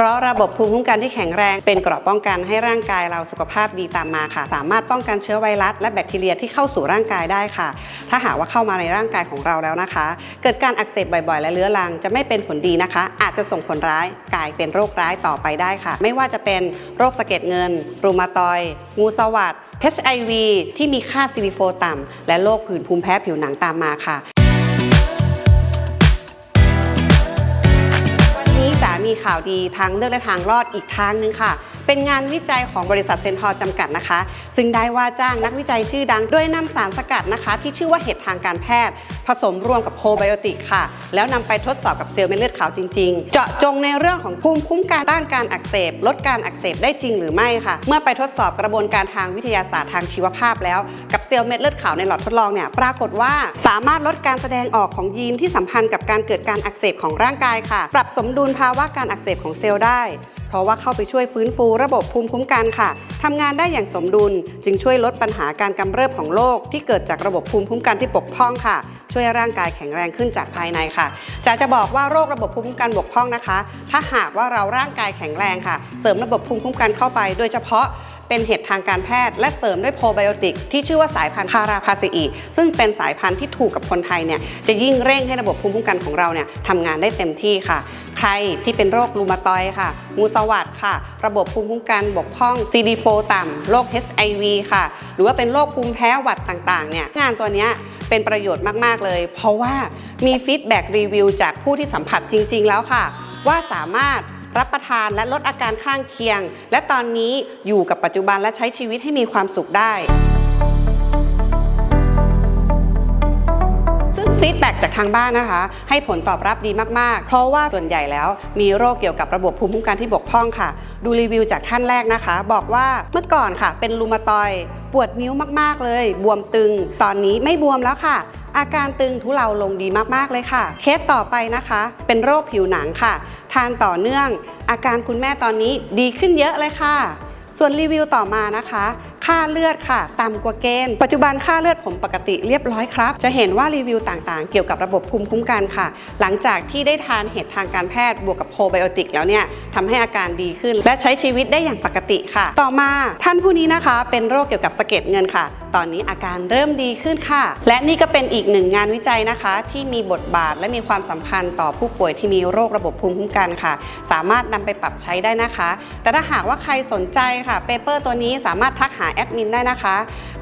เพราะระบบภูมิคุ้มกันที่แข็งแรงเป็นเกราะป้องกันให้ร่างกายเราสุขภาพดีตามมาค่ะ สามารถป้องกันเชื้อไวรัส และแบคทีเรียที่เข้าสู่ร่างกายได้ค่ะ ถ้าหากว่าเข้ามาในร่างกายของเราแล้วนะคะ เกิดการอักเสบบ่อยๆ และเรื้อรังจะไม่เป็นผลดีนะคะ อาจจะส่งผลร้ายกลายเป็นโรคร้ายต่อไปได้ค่ะ ไม่ว่าจะเป็นโรคสะเก็ดเงิน รูมาตอยงูสวัสด HIV ที่มีค่าซิลิโฟต่ำและโรคผื่นภูมิแพ้ผิวหนังตามมาค่ะ มีข่าวดีทางเลือกและทางรอดอีกทางหนึงค่ะ เป็นงานวิจัยของบริษัทเซนทอร์จำกัดนะคะ ซึ่งได้ว่าจ้างนักวิจัยชื่อดัง ด้วยนำสารสกัดนะคะ ที่ชื่อว่าเห็ดทางการแพทย์ ผสมรวมกับโพไบโอติกค่ะ แล้วนำไปทดสอบกับเซลล์เม็ดเลือดขาวจริง ๆ เจาะจงในเรื่องของภูมิคุ้มกันต้านการอักเสบ ลดการอักเสบได้จริงหรือไม่ค่ะ เมื่อไปทดสอบกระบวนการทางวิทยาศาสตร์ทางชีวภาพแล้ว กับเซลล์เม็ดเลือดขาวในหลอดทดลองเนี่ยปรากฏว่าสามารถลดการแสดงออกของยีนที่สัมพันธ์กับการเกิดการอักเสบของร่างกายค่ะ ปรับสมดุลภาวะการอักเสบของเซลล์ได้ เพราะว่าเข้าไปช่วยฟื้นฟูระบบภูมิคุ้มกันค่ะทำงานได้อย่างสมดุล จึงช่วยลดปัญหาการกำเริบของโรคที่เกิดจากระบบภูมิคุ้มกันที่ปกพร่องค่ะ ช่วยให้ร่างกายแข็งแรงขึ้นจากภายในค่ะจะจะบอกว่าโรคระบบภูมิคุ้มกันบกพร่องนะคะ ถ้าหากว่าเราร่างกายแข็งแรงค่ะ เสริมระบบภูมิคุ้มกันเข้าไป โดยเฉพาะ เป็นเห็ดทางการแพทย์ และเสริมด้วยโปรไบโอติกที่ชื่อว่าสายพันธุ์คาราพาซิอีซึ่งเป็นสายพันธุ์ที่ถูกกับคนไทยเนี่ยจะยิ่งเร่งให้ระบบภูมิคุ้มกันของเราเนี่ยทำงานได้เต็มที่ค่ะใครที่เป็นโรครูมาตอยค่ะงูสวัสดค่ะ ระบบภูมิคุ้มกันบกพร่อง CD4 ต่ำ โรค HIV ค่ะ หรือว่าเป็นโรคภูมิแพ้หวัดต่างๆ เนี่ย งานตัวนี้เป็นประโยชน์มาก ๆ เลย เพราะว่ามีฟีดแบ็กรีวิวจากผู้ที่สัมผัสจริง ๆ แล้วค่ะ ว่าสามารถ รับประทานและลดอาการข้างเคียง และตอนนี้อยู่กับปัจจุบันและใช้ชีวิตให้มีความสุขได้ซึ่งฟีดแบ็กจากทางบ้านนะคะ ให้ผลตอบรับดีมาก ๆ เพราะว่าส่วนใหญ่แล้วมีโรคเกี่ยวกับระบบภูมิคุ้มกันที่บกพร่องค่ะ ดูรีวิวจากท่านแรกนะคะ บอกว่าเมื่อก่อนค่ะ เป็นรูมาตอยปวดนิ้วมาก ๆ เลย บวมตึง ตอนนี้ไม่บวมแล้วค่ะ อาการตึงทุเลาลงดีมาก ๆ เลยค่ะ เคสต่อไปนะคะ เป็นโรคผิวหนังค่ะ ทานต่อเนื่อง อาการคุณแม่ตอนนี้ดีขึ้นเยอะเลยค่ะ ส่วนรีวิวต่อมานะคะ ค่าเลือดค่ะต่ำกว่าเกณฑ์ ปัจจุบันค่าเลือดผมปกติเรียบร้อยครับ จะเห็นว่ารีวิวต่างๆ เกี่ยวกับระบบภูมิคุ้มกันค่ะ หลังจากที่ได้ทานเห็ดทางการแพทย์บวกกับโปรไบโอติกแล้วเนี่ยทำให้อาการดีขึ้น และใช้ชีวิตได้อย่างปกติค่ะ ต่อมาท่านผู้นี้นะคะ เป็นโรคเกี่ยวกับสะเก็ดเงินค่ะตอนนี้อาการเริ่มดีขึ้นค่ะ และนี่ก็เป็นอีกหนึ่งงานวิจัยนะคะ ที่มีบทบาทและมีความสำคัญต่อผู้ป่วยที่มีโรคระบบภูมิคุ้มกันค่ะ สามารถนำไปปรับใช้ได้นะคะ แต่ถ้าหากว่าใครสนใจค่ะเปเปอร์ตัวนี้สามารถทักหาแอดมินได้นะคะ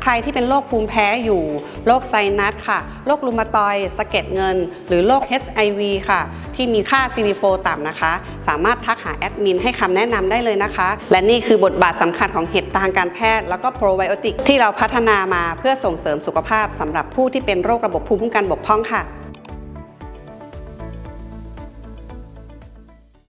รที่เป็นโรคภูมิแพ้อยู่ โรคไซนัสค่ะ โรครูมาตอยสะเก็ดเงิน หรือโรค HIV ค่ะ ที่มีค่าซิลิโฟต่ำนะคะ สามารถทักหาแอดมินให้คำแนะนำได้เลยนะคะ และนี่คือบทบาทสำคัญของเห็ดทางการแพทย์ แล้วก็โปรไบโอติกที่เราพัฒนามาเพื่อส่งเสริมสุขภาพสำหรับผู้ที่เป็นโรคระบบภูมิคุ้มกันบกพร่องค่ะ